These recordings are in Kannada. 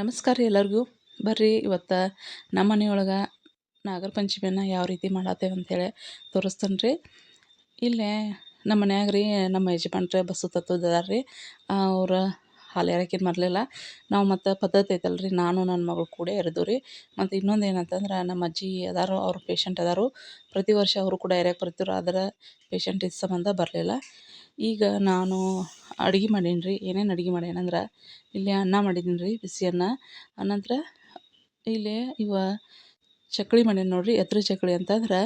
ನಮಸ್ಕಾರ ರೀ ಎಲ್ಲರಿಗೂ. ಬರ್ರಿ ಇವತ್ತು ನಮ್ಮ ಮನೆಯೊಳಗೆ ನಾಗರ ಪಂಚಮಿಯನ್ನು ಯಾವ ರೀತಿ ಮಾಡತ್ತೇವೆ ಅಂಥೇಳಿ ತೋರಿಸ್ತೇನೆ ರೀ. ಇಲ್ಲೇ ನಮ್ಮ ಮನ್ಯಾಗ ರೀ ನಮ್ಮ ಯಜಮಾನ್ರೆ ಬಸ್ಸು ತತ್ವದಾರ ರೀ. ಅವ್ರು ಹಾಲು ಎರಕಿನ ಮರಲಿಲ್ಲ ನಾವು ಮತ್ತು ಪದ್ಧತಿ ಐತಲ್ಲ ರೀ ನಾನು ನನ್ನ ಮಗಳು ಕೂಡ ಎರೆದು ರೀ. ಮತ್ತು ಇನ್ನೊಂದು ಏನಂತಂದ್ರೆ ನಮ್ಮ ಅಜ್ಜಿ ಅದಾರು, ಅವ್ರು ಪೇಷಂಟ್ ಅದಾರು. ಪ್ರತಿ ವರ್ಷ ಅವರು ಕೂಡ ಎರಕ್ಕೆ ಬರ್ತಿದ್ರು, ಆದ್ರೆ ಪೇಷಂಟ್ ಇದು ಸಂಬಂಧ ಬರಲಿಲ್ಲ. ಈಗ ನಾನು ಅಡುಗೆ ಮಾಡೀನಿ ರೀ, ಏನೇನು ಅಡುಗೆ ಮಾಡ್ಯಾನಂದ್ರೆ ಇಲ್ಲಿ ಅನ್ನ ಮಾಡಿದ್ದೀನಿ ರೀ, ಬಿಸಿ ಅನ್ನ. ಅನಂತರ ಇಲ್ಲಿ ಇವ ಚಕ್ಳಿ ಮಾಡೀನಿ ನೋಡಿರಿ, ಎತ್ರ ಚಕ್ಳಿ ಅಂತಂದ್ರೆ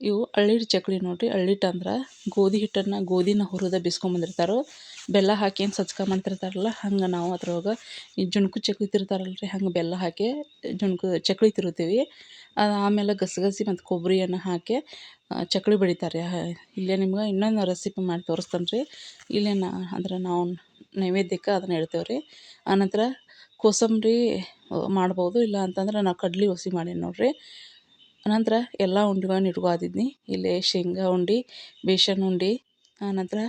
ಇವು ಅಳ್ಳಿಟ್ಟು ಚಕ್ಲಿ ನೋಡಿರಿ. ಅಳ್ಳಿಟ್ಟು ಅಂದ್ರೆ ಗೋಧಿ ಹಿಟ್ಟನ್ನು ಗೋಧಿನ ಹುರಿದ ಬಿಸ್ಕೊಂಬಂದಿರ್ತಾರೆ ಬೆಲ್ಲ ಹಾಕಿ ಏನು ಸಜ್ಕ ಮಾಡ್ತಿರ್ತಾರಲ್ಲ, ಹಂಗೆ ನಾವು ಅದ್ರೊಳಗೆ ಈ ಜುಣ್ಕು ಚಕ್ಲಿ ತಿರ್ತಾರಲ್ಲ ರೀ ಹಂಗೆ ಬೆಲ್ಲ ಹಾಕಿ ಜುಣ್ಕು ಚಕ್ಲಿ ತಿರುತ್ತೀವಿ ಆಮೇಲೆ ಗಸಗಸಿ ಮತ್ತು ಕೊಬ್ಬರಿಯನ್ನು ಹಾಕಿ ಚಕ್ಲಿ ಬಡಿತಾರೆ ಇಲ್ಲೇ ನಿಮ್ಗೆ ಇನ್ನೊಂದು ರೆಸಿಪಿ ಮಾಡಿ ತೋರಿಸ್ತೇನೆ ರೀ ಇಲ್ಲೇ ನಾ ಅಂದ್ರೆ ನಾವು ನೈವೇದ್ಯಕ್ಕೆ ಅದನ್ನು ಇಡ್ತೇವೆ ರೀ ಆನಂತರ ಕೋಸಂಬರಿ ಮಾಡ್ಬೋದು. ಇಲ್ಲ ಅಂತಂದ್ರೆ ನಾವು ಕಡ್ಲಿ ಒಸಿ ಮಾಡೀನಿ ನೋಡಿರಿ. ಅನಂತರ ಎಲ್ಲ ಉಂಡೆಗಳ್ನ ಇಟ್ಕೊತಿದ್ನಿ ಇಲ್ಲಿ ಶೇಂಗಾ ಉಂಡೆ ಬೇಸನ್ ಉಂಡೆ ಆನಂತರ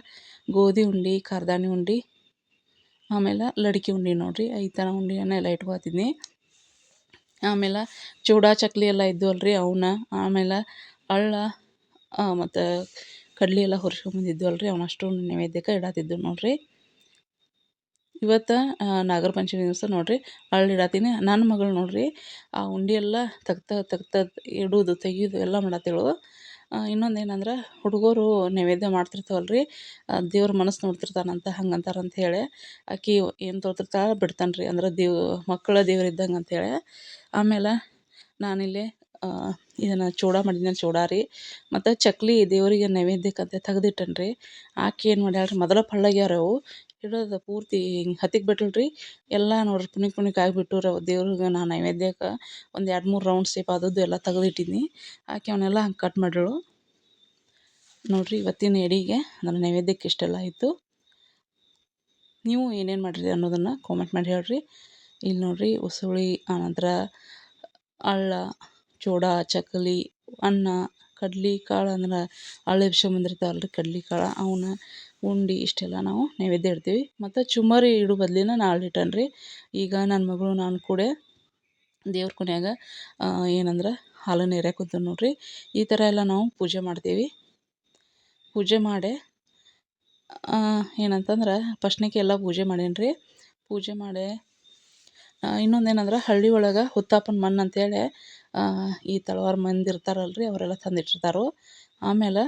ಗೋಧಿ ಉಂಡೆ ಕಾರ್ದಾಣಿ ಉಂಡೆ ಆಮೇಲೆ ಲಡ್ಕಿ ಉಂಡೆ ನೋಡಿರಿ ಈ ಥರ ಉಂಡೆಯನ್ನು ಎಲ್ಲ ಇಟ್ಕೊತಿದ್ನಿ ಆಮೇಲೆ ಚೂಡಾ ಚಕ್ಲಿ ಎಲ್ಲ ಇದ್ದವಲ್ಲ ರೀ ಅವನ್ನ ಆಮೇಲೆ ಅಳ್ಳ ಮತ್ತು ಕಡ್ಲೆ ಎಲ್ಲ ಹುರ್ಸ್ಕೊಂಬಂದಿದ್ವಲ್ಲ ರೀ ಅವನಷ್ಟು ನೈವೇದ್ಯಕ್ಕೆ ಇಡತ್ತಿದ್ದು ನೋಡಿರಿ ಇವತ್ತು ನಾಗರ ಪಂಚಮಿ ದಿವಸ ನೋಡಿರಿ. ಅಳ್ಳು ಇಡಾತೀನಿ. ನನ್ನ ಮಗಳು ನೋಡಿರಿ, ಆ ಉಂಡೆ ಎಲ್ಲ ತೆಗ್ತ ತೆಗ್ತ ಇಡೋದು, ತೆಗಿಯೋದು ಎಲ್ಲ ಮಾಡತ್ತೇಳು ಇನ್ನೊಂದು ಏನಂದ್ರೆ ಹುಡುಗರು ನೈವೇದ್ಯ ಮಾಡ್ತಿರ್ತಾವಲ್ಲ ರೀ ದೇವ್ರ ಮನಸ್ಸು ನೋಡ್ತಿರ್ತಾನಂತ ಹಂಗೆ ಅಂತಾರಂತ ಹೇಳಿ. ಆಕೆ ಏನು ತೋರ್ತಿರ್ತಾಳೆ ಬಿಡ್ತಾನೆ ರೀ ಅಂದ್ರೆ ದೇವ್, ಮಕ್ಕಳ ದೇವ್ರು ಇದ್ದಂಗೆ ಅಂತೇಳಿ ಆಮೇಲೆ ನಾನಿಲ್ಲಿ ಇದನ್ನು ಚೂಡ ಮಾಡಿದ್ನ ಚೂಡ ರೀ. ಮತ್ತು ಚಕ್ಲಿ ದೇವರಿಗೆ ನೈವೇದ್ಯಕ್ಕಂತ ತೆಗ್ದಿಟ್ಟೇನಿ ರೀ ಆಕೆ ಏನು ಮಾಡ್ಯಾಳ ರೀ ಮೊದಲ ಪಳ್ಳಗ್ಯಾರ ಅವು. ಹಿಡಿದು ಪೂರ್ತಿ ಹಿಂಗೆ ಹತ್ತಿಗೆ ಬಿಟ್ಟಳು ರೀ ಎಲ್ಲ ನೋಡ್ರಿ ಪುನಿಕ್ ಪುನಿಕ್ ಆಗಿಬಿಟ್ಟು ದೇವ್ರಿಗೆ ನಾನು ನೈವೇದ್ಯಕ್ಕೆ ಒಂದು ಎರಡು ಮೂರು ರೌಂಡ್ ಸೇಪ್ ಆದದ್ದು ಎಲ್ಲ ತೆಗೆದಿಟ್ಟಿದ್ದೀನಿ ಆಕೆ ಅವನ್ನೆಲ್ಲ ಹಂಗೆ ಕಟ್ ಮಾಡಳು. ನೋಡಿರಿ ಇವತ್ತಿನ ಎಡಿಗೆ ನನ್ನ ನೈವೇದ್ಯಕ್ಕೆ ಇಷ್ಟೆಲ್ಲ ಆಯಿತು. ನೀವು ಏನೇನು ಮಾಡಿರಿ ಅನ್ನೋದನ್ನು ಕಾಮೆಂಟ್ ಮಾಡಿ ಹೇಳ್ರಿ. ಇಲ್ಲಿ ನೋಡಿರಿ ಉಸುಳಿ, ಆನಂತರ ಅಳ್ಳ, ಚೂಡ ಚಕ್ಕಲಿ ಅನ್ನ, ಕಡ್ಲಿ ಕಾಳು ಅಂದ್ರೆ ಅಳ್ಳ ಬಂದಿರ್ತಾವಲ್ಲ ರೀ ಕಡ್ಲಿ ಕಾಳು. ಅವನ್ನ ಉಂಡೆ ಇಷ್ಟೆಲ್ಲ ನಾವು ನೈವೇದ್ಯ ಇಡ್ತೀವಿ. ಮತ್ತು ಚುಮ್ಮರಿ ಇಡು ಬದ್ಲಿನ ನಾಳೆ ಅಳ್ಳಿಟ್ಟೇನಿ ರೀ. ಈಗ ನನ್ನ ಮಗಳು, ನಾನು ಕೂಡ ದೇವ್ರ ಕೊನೆಯಾಗ ಏನಂದ್ರೆ ಹಾಲನ್ನು ಎರ್ಯಾಕೆ ನೋಡ್ರಿ. ಈ ಥರ ಎಲ್ಲ ನಾವು ಪೂಜೆ ಮಾಡ್ತೀವಿ. ಪೂಜೆ ಮಾಡಿ ಏನಂತಂದ್ರೆ ಫಸ್ಟ್ನೇಗೆ ಎಲ್ಲ ಪೂಜೆ ಮಾಡೇನಿ ರೀ. ಪೂಜೆ ಮಾಡಿ ಇನ್ನೊಂದು ಏನಂದ್ರೆ ಹಳ್ಳಿ ಒಳಗೆ ಹುತ್ತಾಪನ ಮಣ್ಣು ಅಂತೇಳಿ ಈ ತಳವಾರ ಮಂದಿ ಇರ್ತಾರಲ್ಲ ರೀ ಅವರೆಲ್ಲ ತಂದಿಟ್ಟಿರ್ತಾರೋ. ಆಮೇಲೆ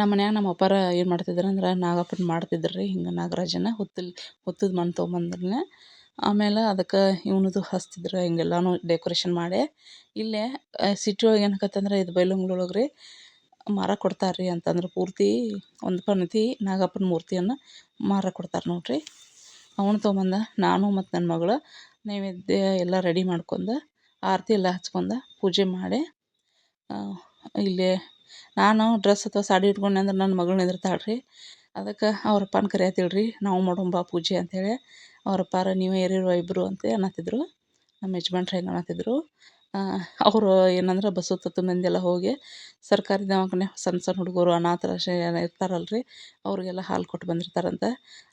ನಮ್ಮ ಮನ್ಯಾಗ ನಮ್ಮ ಅಪ್ಪಾರ ಏನು ಮಾಡ್ತಿದ್ರು ಅಂದ್ರೆ ನಾಗಪ್ಪನ ಮಾಡ್ತಿದ್ರು ರೀ ಹಿಂಗೆ ನಾಗರಾಜನ ಹುತ್ತಲ್, ಹುತ್ತದ ಮಣ್ಣು ತೊಗೊಂಬಂದ್ರೆ ಆಮೇಲೆ ಅದಕ್ಕೆ ಇವ್ನದು ಹಚ್ತಿದ್ರು, ಹಿಂಗೆಲ್ಲನೂ ಡೆಕೋರೇಷನ್ ಮಾಡಿ. ಇಲ್ಲೇ ಸಿಟಿ ಒಳಗೆ ಏನಕತ್ತಂದ್ರೆ ಇದು ಬೈಲಂಗ್ಳೊಳಗೆ ರೀ ಮಾರ ಕೊಡ್ತಾರೆ ರೀ ಅಂತಂದ್ರೆ ಪೂರ್ತಿ ಒಂದು ಪಣತಿ ನಾಗಪ್ಪನ ಮೂರ್ತಿಯನ್ನು ಮಾರ ಕೊಡ್ತಾರೆ ನೋಡಿರಿ. ಅವನು ತೊಗೊಂಬಂದ, ನಾನು ಮತ್ತು ನನ್ನ ಮಗಳು ನೈವೇದ್ಯ ಎಲ್ಲ ರೆಡಿ ಮಾಡ್ಕೊಂಡು, ಆರತಿ ಎಲ್ಲ ಹಚ್ಕೊಂಡ ಪೂಜೆ ಮಾಡಿ ಇಲ್ಲಿ ನಾನು ಡ್ರೆಸ್ ಅಥವಾ ಸಾಡಿ ಉಟ್ಕೊಂಡೆ ಅಂದ್ರೆ ನನ್ನ ಮಗಳು ನಿಂದಿರ್ತಾಳೆ ರೀ ಅದಕ್ಕೆ ಅವ್ರ ಅಪ್ಪನ ರೀ ನಾವು ಮಾಡೋಣ ಬಾ ಪೂಜೆ ಅಂತ್ಹೇಳಿ. ಅವ್ರ ಅಪ್ಪಾರ ನೀವೇ ಏರಿರುವ ಇಬ್ಬರು ಅಂತ ಅನ್ನತ್ತಿದ್ರು. ನಮ್ಮ ಯಜಮಾನ್ರು ಹೆಂಗೆ ಅನ್ನತ್ತಿದ್ರು. ಅವರು ಏನಂದ್ರೆ ಮಂದಿ ಎಲ್ಲ ಹೋಗಿ ಸರ್ಕಾರಿ ದವಾಖಾನೆ ಸಣ್ಣ ಸಣ್ಣ ಹುಡುಗರು ಅನಾಥಾಶ್ರಯ ಇರ್ತಾರಲ್ಲ ರೀ ಅವರಿಗೆಲ್ಲ ಹಾಲು ಕೊಟ್ಟು ಬಂದಿರ್ತಾರಂತೆ.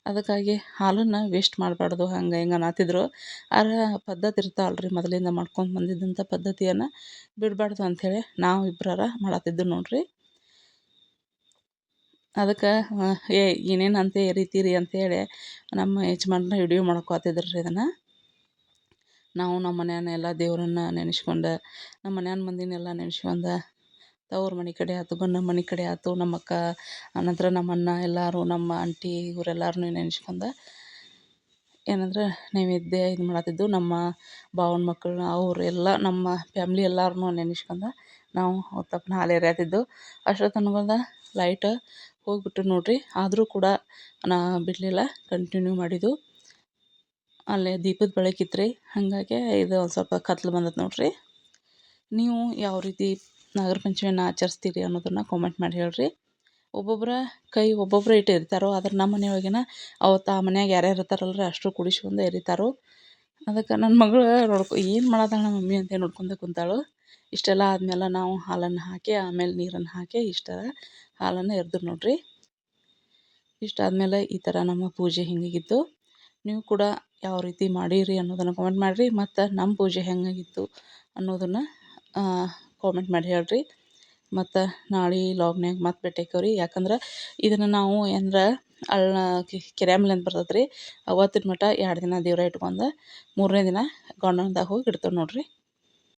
ಅದಕ್ಕಾಗಿ ಹಾಲನ್ನು ವೇಸ್ಟ್ ಮಾಡಬಾರ್ದು, ಹಂಗೆ ಹಿಂಗೆ ಅನಾಥಿದ್ರು ಆದ್ರೆ ಪದ್ಧತಿ ಇರ್ತಾವಲ್ಲ ರೀ ಮೊದಲಿಂದ ಮಾಡ್ಕೊಂಡು ಬಂದಿದ್ದಂಥ ಪದ್ಧತಿಯನ್ನು ಬಿಡಬಾರ್ದು ಅಂಥೇಳಿ ನಾವು ಇಬ್ಬರಾರ ಮಾಡತ್ತಿದ್ದು ನೋಡಿರಿ. ಅದಕ್ಕೆ ಏ ಏನೇನು ಅಂತ ರೀ ಅಂಥೇಳಿ ನಮ್ಮ ಯಜಮಾನ್ರ ವಿಡಿಯೋ ಮಾಡ್ಕೊತಿದ್ರು ರೀ ಇದನ್ನು. ನಾವು ನಮ್ಮ ಮನೆಯನ್ನೆಲ್ಲ ದೇವರನ್ನ ನೆನೆಸ್ಕೊಂಡು, ನಮ್ಮ ಮನ್ಯಾನ ಮಂದಿನೆಲ್ಲ ನೆನೆಸ್ಕೊಂಡ, ತವ್ರ ಮನೆ ಕಡೆ ಆಯ್ತು ಗಂಡನ ಮನೆ ಕಡೆ ಆಯ್ತು ನಮ್ಮ ಅಕ್ಕ ಆನಂತರ ನಮ್ಮ ಅಣ್ಣ ಎಲ್ಲರೂ, ನಮ್ಮ ಆಂಟಿ ಇವರೆಲ್ಲರ್ನೂ ನೆನೆಸ್ಕೊಂಡ, ಏನಂದ್ರೆ ನೈವೇದ್ಯ ಇದು ಮಾಡತ್ತಿದ್ದು, ನಮ್ಮ ಭಾವನ ಮಕ್ಕಳನ್ನ ಅವ್ರು ಎಲ್ಲ ನಮ್ಮ ಫ್ಯಾಮ್ಲಿ ಎಲ್ಲರನ್ನೂ ನೆನೆಸ್ಕೊಂಡ, ನಾವು ತಪ್ಪನ ಹಾಲು ಎರೆಯತ್ತಿದ್ದು ಅಷ್ಟೊತ್ತನಗದ ಲೈಟ್ ಹೋಗಿಬಿಟ್ಟು ನೋಡಿರಿ, ಆದರೂ ಕೂಡ ನಾ ಬಿಡಲಿಲ್ಲ ಕಂಟಿನ್ಯೂ ಮಾಡಿದ್ದು. ಅಲ್ಲೇ ದೀಪದ ಬೆಳಕಿತ್ತು ರೀ ಹಾಗಾಗಿ ಇದು ಒಂದು ಸ್ವಲ್ಪ ಕತ್ಲು ಬಂದದ್ದು ನೋಡಿರಿ. ನೀವು ಯಾವ ರೀತಿ ನಾಗರ ಪಂಚಮಿಯನ್ನು ಆಚರಿಸ್ತೀರಿ ಅನ್ನೋದನ್ನು ಕಾಮೆಂಟ್ ಮಾಡಿ ಹೇಳ್ರಿ. ಒಬ್ಬೊಬ್ಬರ ಕೈ ಒಬ್ಬೊಬ್ಬರು ಇಟ್ಟು ಎರಿತಾರೋ ಆದ್ರೆ ನಮ್ಮ ಮನೆಯೊಳಗಿನ ಅವತ್ತು ಆ ಮನ್ಯಾಗ ಯಾರ್ಯಾರು ಇರ್ತಾರಲ್ಲ ರೀ ಅಷ್ಟು ಕುಡಿಸ್ಕೊಂಡು ಎರಿತಾರೋ. ಅದಕ್ಕೆ ನನ್ನ ಮಗಳು ನೋಡ್ಕೊ ಏನು ಮಾಡತ್ತಾಳೆ ನಮ್ಮ ಮಮ್ಮಿ ಅಂತ ನೋಡ್ಕೊಂತ ಕುಂತಾಳು. ಇಷ್ಟೆಲ್ಲ ಆದಮೇಲೆ ನಾವು ಹಾಲನ್ನು ಹಾಕಿ ಆಮೇಲೆ ನೀರನ್ನು ಹಾಕಿ ಇಷ್ಟ ಹಾಲನ್ನು ಎರೆದ್ರು ನೋಡ್ರಿ. ಇಷ್ಟಾದಮೇಲೆ ಈ ಥರ ನಮ್ಮ ಪೂಜೆ ಹಿಂಗಿಗಿತ್ತು ನೀವು ಕೂಡ ಯಾವ ರೀತಿ ಮಾಡೀರಿ ಅನ್ನೋದನ್ನು ಕಾಮೆಂಟ್ ಮಾಡಿರಿ, ಮತ್ತು ನಮ್ಮ ಪೂಜೆ ಹೆಂಗಾಗಿತ್ತು ಅನ್ನೋದನ್ನು ಕಾಮೆಂಟ್ ಮಾಡಿ ಹೇಳ್ರಿ. ಮತ್ತು ನಾಳೆ ಲಾಗ್ನ್ಯಾಗ ಮತ್ತೆ ಭೇಟಿ ಆಕ್ಕವ್ರಿ ಯಾಕಂದ್ರೆ ಇದನ್ನು ನಾವು ಏನರ ಅಳ್ಳ ಕೆರೆಯಂಬ್ಲಿ ಅಂತ ಬರ್ತೈತೆ ರೀ ಅವತ್ತಿನ ಮಟ್ಟ ಎರಡು ದಿನ ದೇವ್ರ ಇಟ್ಕೊಂಡು ಮೂರನೇ ದಿನ ಗೊಂಡನದಾಗ ಹೋಗಿ ಇಡ್ತೇವೆ ನೋಡಿರಿ.